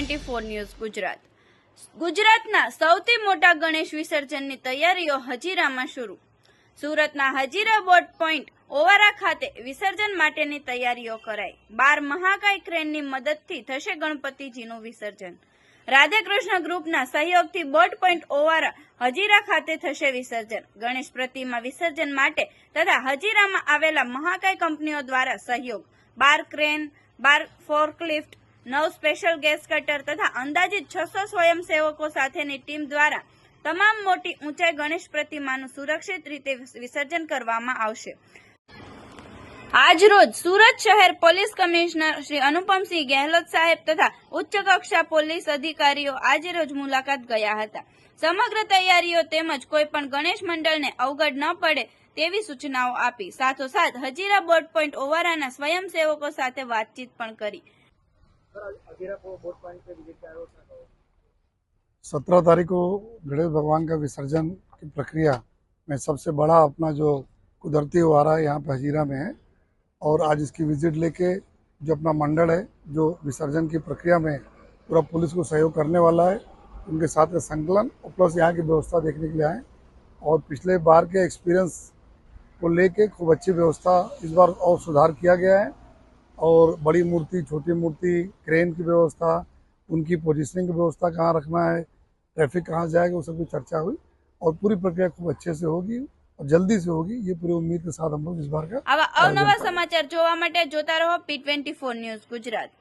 Twenty four news Gujarat. ગુજરાતના સૌથી મોટા ગણેશ વિસર્જનની તૈયારીઓ હજીરામાં શરૂ. સુરતના હજીરા બોટ પોઈન્ટ, ઓવારા ખાતે વિસર્જન માટેની તૈયારીઓ કરાઈ. બાર મહાકાય ક્રેનની મદદથી થશે ગણપતિજીનું વિસર્જન. રાધેકૃષ્ણ ગ્રુપના સહયોગથી બોટ પોઈન્ટ, ઓવારા, હજીરા ખાતે થશે વિસર્જન. ગણેશ પ્રતિમા વિસર્જન માટે તથા હજીરામાં આવેલા મહાકાય કંપનીઓ દ્વારા સહયોગ. બાર ક્રેન, બાર ફોર્કલિફ્ટ નવ સ્પેશિયલ ગેસ કટર તથા અંદાજિત છસો સ્વયંસેવકો સાથેની ટીમ દ્વારા તમામ મોટી ઊંચાઈ ગણેશ પ્રતિમાનું સુરક્ષિત રીતે વિસર્જન કરવામાં આવશે. આજરોજ સુરત શહેર પોલીસ કમિશનર શ્રી અનુપમસિંહ ગેહલોત સાહેબ તથા ઉચ્ચ કક્ષા પોલીસ અધિકારીઓ આજે રોજ મુલાકાત ગયા હતા. સમગ્ર તૈયારીઓ તેમજ કોઈ પણ ગણેશ મંડળને અવગડ ન પડે તેવી સૂચનાઓ આપી. સાથોસાથ હજીરા બોર્ડ પોઈન્ટ ઓવારાના સ્વયંસેવકો સાથે વાતચીત પણ કરી. सत्रह तारीख को गणेश भगवान का विसर्जन की प्रक्रिया में सबसे बड़ा अपना जो कुदरती हो आ रहा है यहाँ पे हजीरा में है और आज इसकी विज़िट लेके जो अपना मंडल है, जो विसर्जन की प्रक्रिया में पूरा पुलिस को सहयोग करने वाला है, उनके साथ का संकलन और प्लस यहाँ की व्यवस्था देखने के लिए आए और पिछले बार के एक्सपीरियंस को लेके खूब अच्छी व्यवस्था इस बार और सुधार किया गया है। और बड़ी मूर्ति छोटी मूर्ति क्रेन की व्यवस्था उनकी पोजीशनिंग की व्यवस्था कहाँ रखना है ट्रैफिक कहाँ जाएगा वो सब की चर्चा हुई और पूरी प्रक्रिया खूब अच्छे से होगी और जल्दी से होगी ये पूरी उम्मीद के साथ हम लोग इस बार का આવા અવનવા સમાચાર જોવા માટે જોતા રહો P twenty four news Gujarat